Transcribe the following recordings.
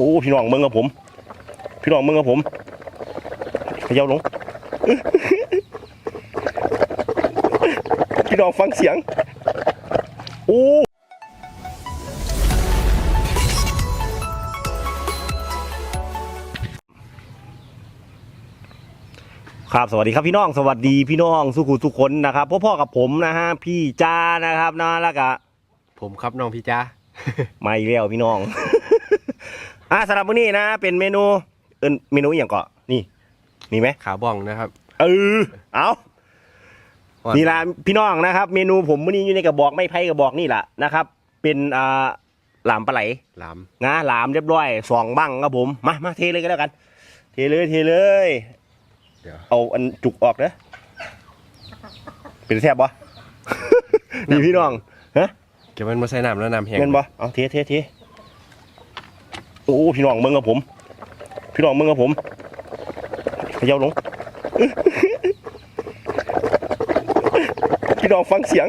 อ้พี่น้องเมืองกับผม พี่น้องเมืองกับผมเขย่าลงพี่น้องฟังเสียงโอ้ครับสวัสดีครับพี่น้องสวัสดีพี่น้องสุขุทุกคนนะครับพ่อพ่อกับผมนะฮะพี่จ้านะครับนะแล้วก็ผมครับน้องพี่จ้ามาอีกแล้วพี่น้อง อะสำหรับวันนี้นะ เป็นเมนูเอินเมนูอหย่างเกาะนี่มีไหมขาบ้องนะครับเออเอาว่านี่ละพี่น้องนะครับ เมนูผมวันนี้อยู่ในกระบอกไม่ไพ่กระบอกนี่แหละนะครับ เป็นอ่าหลามปลาไหลหลามนะหลามเรียบร้อยสองบังครับผมมามาเทเลยก็แล้วกัน เทเลยเทเลยเดี๋ยวเอาอันจุกออกเด้อเป็นแซ่บปะนี่พี่น้องฮะเก็บมันมาใส่น้ำแล้วน้ำแห้งเงินบ่เอาเทเทเทโอ้พี่น้องเมืองกับผม พี่น้องเมืองกับผมเขย่าลง พี่น้องฟังเสียง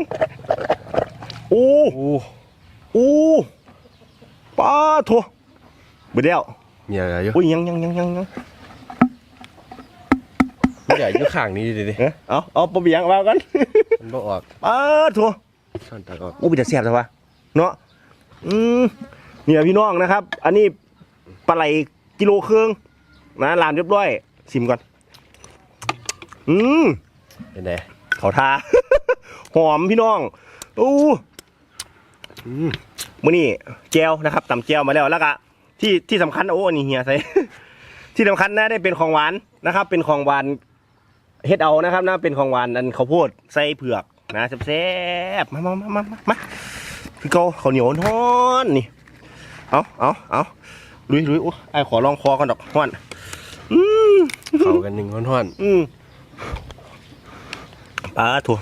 โอ้โอ้โอ้ป้าโถเบิดแล้วมีอะไรอยู่โอ้ยยังยังยังยังยังไม่ใหญ่อยู่ข้างนี้ดิดิเอ้ยเอาเอาปะเบียงมากันมันบ่ออกป้าโถช่อนตักออกโอ้เป็นจะแซ่บใช่ปะเนาะอืมเนี่ยพี่น้องนะครับ อันนี้ป ลาไหลกิโลครึ่งนะลานเรียบร้อย ชิมก่อน อืมเป็นไงเขาทา หอมพี่น้องอู้อืมมื้อนี้แจวนะครับตำแจวมาแล้วแล้วก็ที่ที่สำคัญโอ้อันนี่เฮียใส่ที่สำคัญนะได้เป็นของหวานนะครับ เป็นของหวานเฮ็ดเอานะครับนะเป็นของหวานอันข้าวโพดใส่เผือกนะแซ่บๆมามามามามามาพี่เกาข้าวเหนียวร้อนนี่เอาเอาเอา ลุยลุยโอ้ไอ้ขอลองคอกันดอกฮ้อนอืมเข้ากันหนึ่งห้อนอืมปลาถั่ว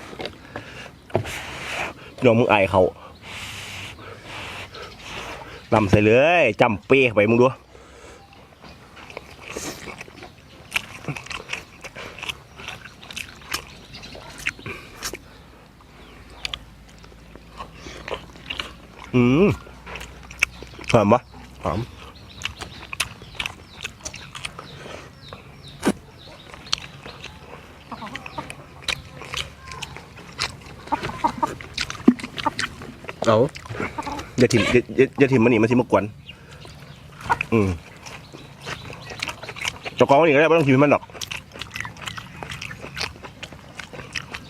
พี่น้องมึงไอายเขาลำใส่เลยจำเป้เข้าไปมึงดูอืมหอมปะๆหอม เอาอย่าถิ่มอย่าอย่าอย่าถิ่มมันนี่มันถิ่มมากวนอืมเจอกองนี่ก็ได้ไม่ต้องถิ่มให้มันหรอก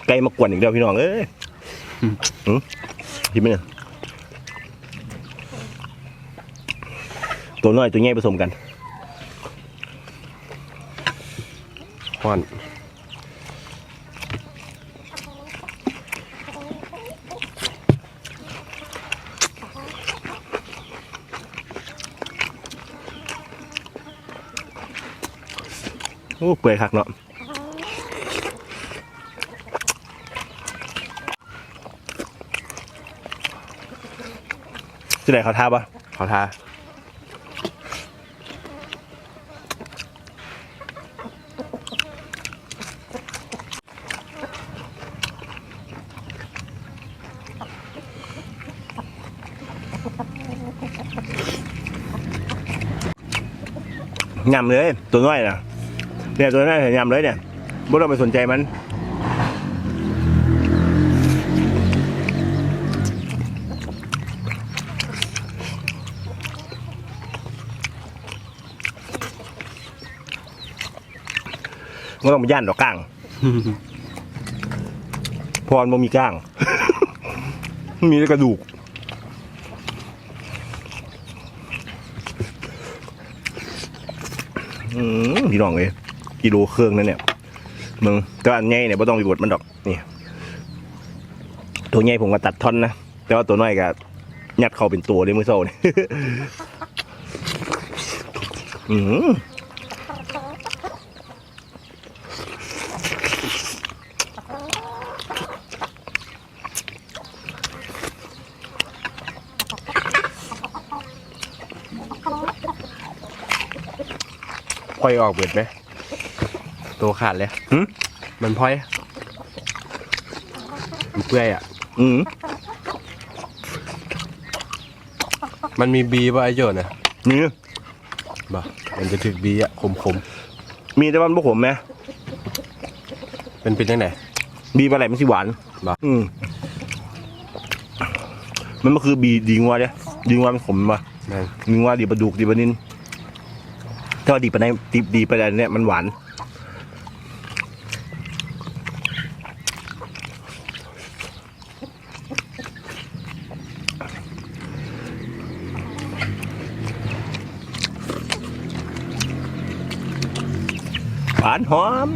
ไก่มากวนอีกเดียวพี่น้องเอ้ยอืมถิ่มมันเนี่ยตัวน้อยตัวใหญ่ผสมกันห้อน โอ้เปื่อยคักเนาะจะได้เขาท่าปะเขาทายำเลยตัวน้อยนะ เนี่ยตัวน้อยเห็นยำเลยเนี่ยไม่ต้องไปสนใจมันไม่ต้องไปย่านดอกก้างพอมันมีก้าง มีแต่กระดูก อืมพี่น้องเลย กิโลเครื่องนั่นเนี่ยมึงแต่ว่าอันใหญ่เนี่ยไม่ต้องไปบดมันดอกนี่ตัวใหญ่ผมก็ตัดท่อนนะแต่ว่าตัวน้อยก็ยัดเข้าเป็นตัวเลยมือโซ่เนี่ยอืมพอยออกเบิดไหม ตัวขาดเลยหึมันพอยมันเปื่อยอะ อืมมันมีบีป่ะไอโจนอะนี่บ่มันจะถึกบีอะขมขมมีแต่ว่ามันบ่ขมไหมๆเป็นเป็นยังไงบีปลาไหลมันสิหวานบ่อืมมันก็คือบีดีงัวเนี่ยดีงัวมันขมมาแม่นดีงัวดีปลาดุกดีปลานินถ้าว่าดีปลาไหนดีดีปลาไหลเนี่ยมันหวาน หอม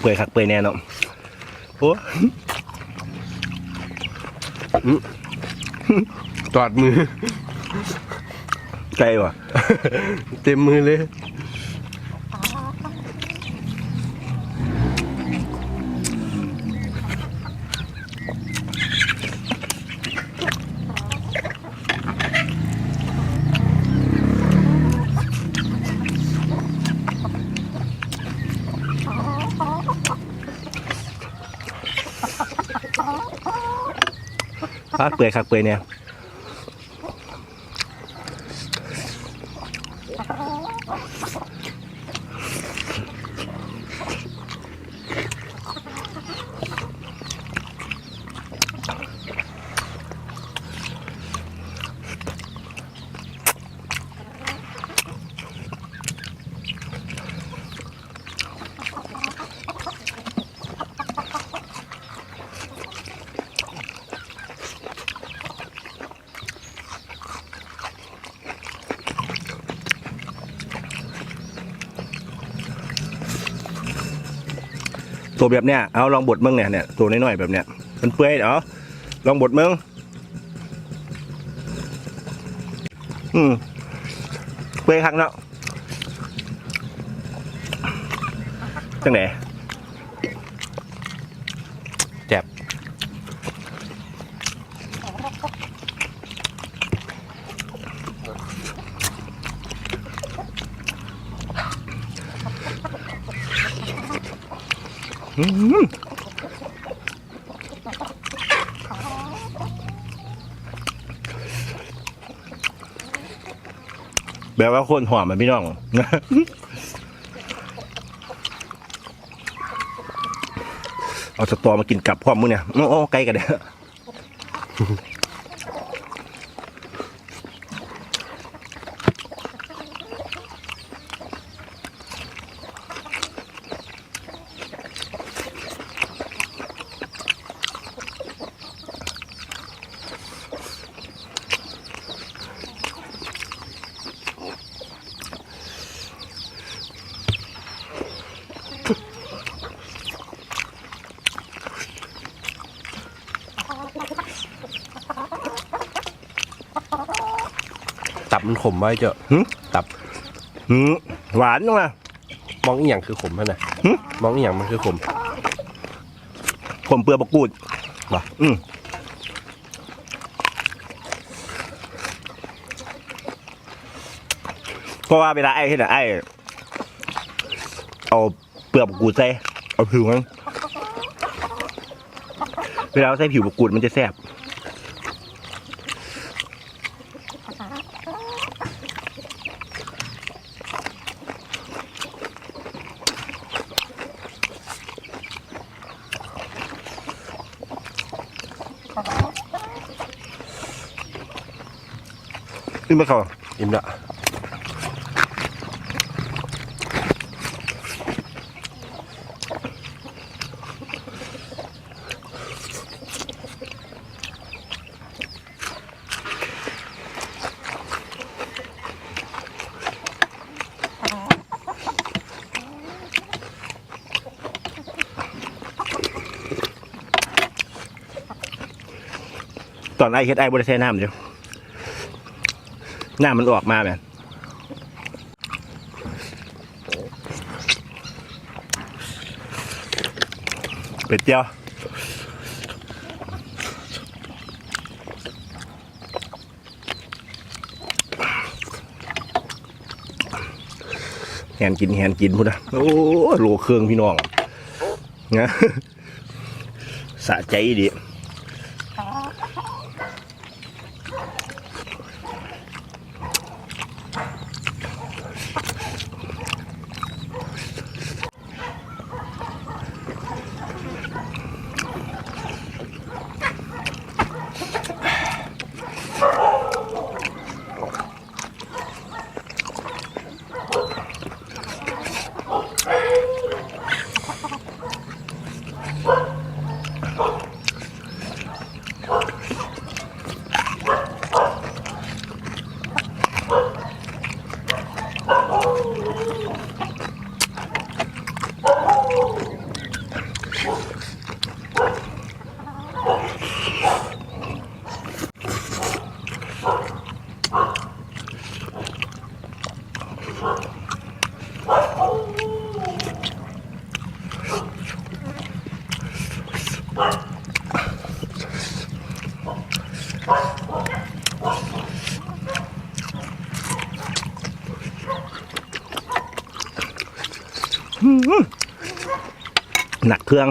เปื่อยคักเปื่อยแน่นาะโอ้อ ตอดมือ ใจว่ะ เต็มมือเลยปาดเปื่อยคักเปื่อยเนี่ย ตัวแบบเนี้ยเอาลองบดมึงเนี่ยเนี่ยตัวน้อยๆแบบเนี้ยมันเปื่อยเอลองบดมึงอืมเปื่อยคักเนาะจังไหน แจ็บ อืม แบบว่าคนหอมมันพี่น้อง เอาสตอมากินกับพร้อมมือเนี่ยโอ้โอ้ไกลกันเนี่ย บมันขมไว้เจ้าหึตับหืมหวานจังเลยมองอีหยังคือขมฮะน่ะหึมองอีหยังมันคือขมผมเปลือกบกกูดบ่อืมเพราะว่าเวลาไอ้เห็นอะไอ้เอาเปลือกบกกูดใส่เอาผิวมันเวลาเอาใส่ผิวบกกูดมันจะแซ่บ นี่มาเขาอิ่มละตอนไอ้เฮ็ดไอ้บริใช้น้ำเดียว หน้ามันออกมาแบบเป็ดเจียวแหนกินแหนกินพุทธะโอ้โหโลเครื่องพี่น้องนะสะใจดี What? หนักเครื่อง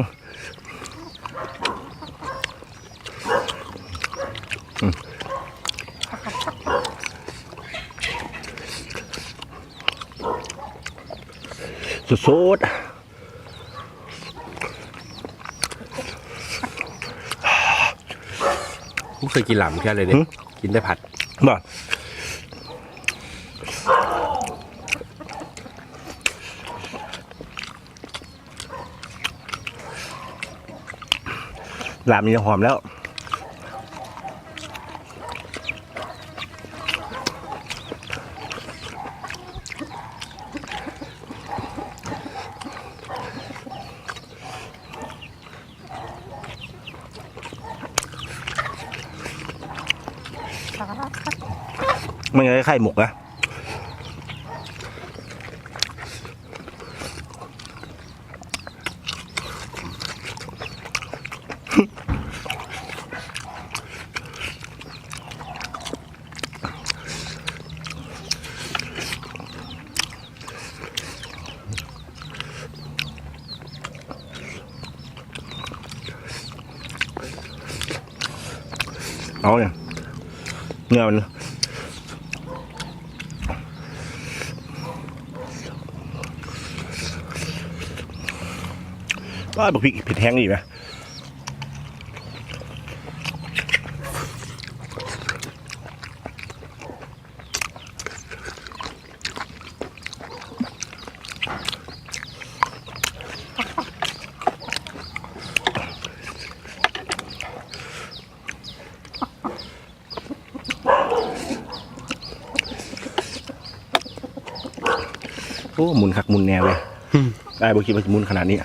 สุดไเคยกินหลามแค่เลยเนี่ย กินได้ผัดๆบ่ลามนี่หอมแล้ว มันคล้ายๆ ไข่หมกนะเอาเนี่ยเนื้อมัน ก็บอกพริกเผ็ดแห้งดีไหมโอ้หมุนคักหมุนแนวเลยได้บอกคิดว่าจะหมุนขนาดนี้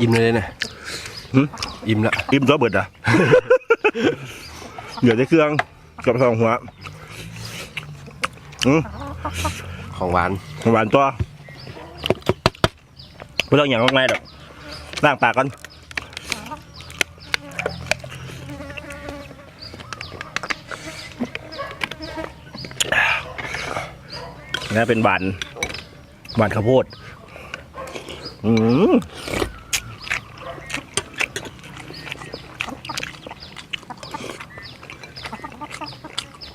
อิ่มเลยเนี่ยหึอิ่มละอิ่มตัวเบิดอะ เหลือแต่เครื่องกับสองหัวอืมของหวานหวานตัวไม่ต้องอย่างงง่ายดอกล้างปากก่อนนี่เป็นหวานหวานข้าวโพดอืม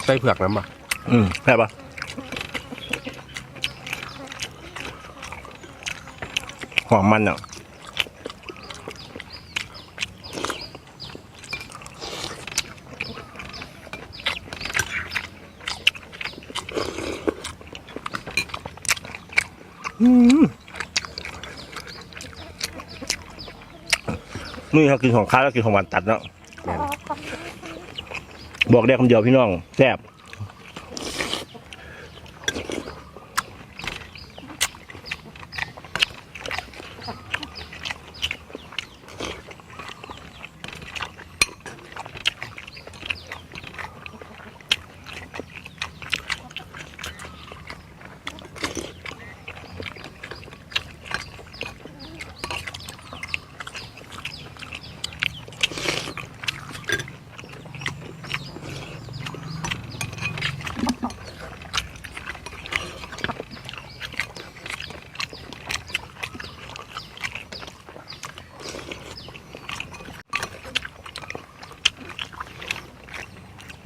ไส้เผือกน้ำอะอืมใช่ปะหอมมันอะอืมนี่เขากินของค้าวแล้วกินของหวานตัดเนาะแม่น บอกได้คำเดียวพี่น้องแซ่บ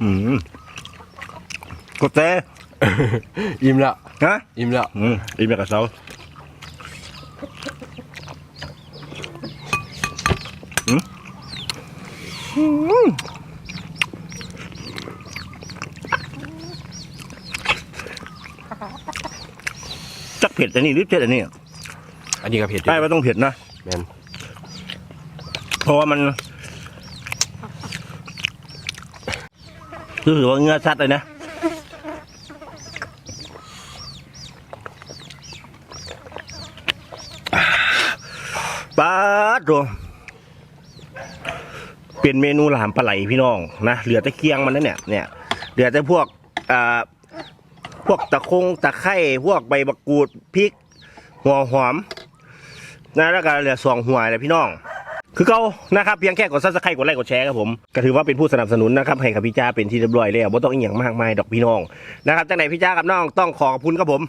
อืมกดเต้อิ่มแล้วฮะอิ่มแล้วอืมอีเมลกับเซาอืมอืมจักเผ็ดอันนี้หรือเผ็ดอันนี้อันนี้ก็เผ็ดอยู่ใช่ว่าต้องเผ็ดนะแม่นเพราะว่ามัน รู้สึกว่าเงือชัดเลยนะปาดโดเป็นเมนูหลามปลาไหลพี่น้องนะเหลือแต่เคียงมันนั่นเนี่ยเนี่ยเหลือแต่พวกอ่าพวกตะคงตะไคร่พวกใบมะกรูดพริกหัวหอมนะแล้วก็เหลือสองหัวเลยพี่น้อง คือเขานะครับเพียงแค่กดซับสไครต์กดไลค์กดแชร์ครับผมก็ถือว่าเป็นผู้สนับสนุนนะครับให้กับพี่จ้าเป็นที่เรียบร้อยแล้วบ่ต้องอีกอย่างมากมายดอกพี่น้องนะครับจากไหนพี่จ้ากับน้องต้องขอขอบคุณครับผม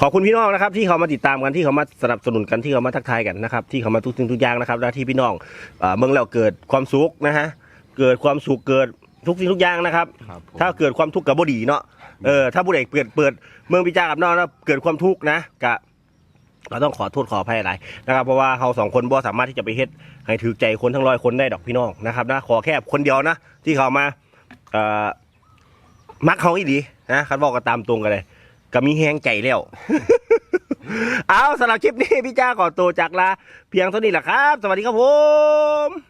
ขอบคุณพี่น้องนะครับ ที่เขามาติดตามกันที่เขามาสนับสนุนกันที่เขามาทักทายกันนะครับที่เขามาทุกสิ่งทุกอย่างนะครับและที่พี่น้องเอ่อเมืองเราเกิดความสุขนะฮะเกิดความสุขเกิดทุกสิ่งทุกอย่างนะครับ ครับผม ถ้าเกิดความทุกข์กับบดีเนาะเออถ้าผู้ใดเปิดเปิดเมืองพิจากับน้องแล้วเกิดความทุกข์นะกะ เราต้องขอโทษขออภัยหลายนะครับเพราะว่าเราสองคนบ่สามารถที่จะไปเฮ็ดให้ถือใจคนทั้งร้อยคนได้ดอกพี่น้องนะครับนะขอแค่คนเดียวนะที่เขามาเอ่อมักเขาอีดีนะคันบอกก็ตามตรงกันเลย ก็มีแหงใจแล้ว เอาสำหรับคลิปนี้พี่จ้าขอตัวจากลาเพียงเท่านี้แหละครับ สวัสดีครับผม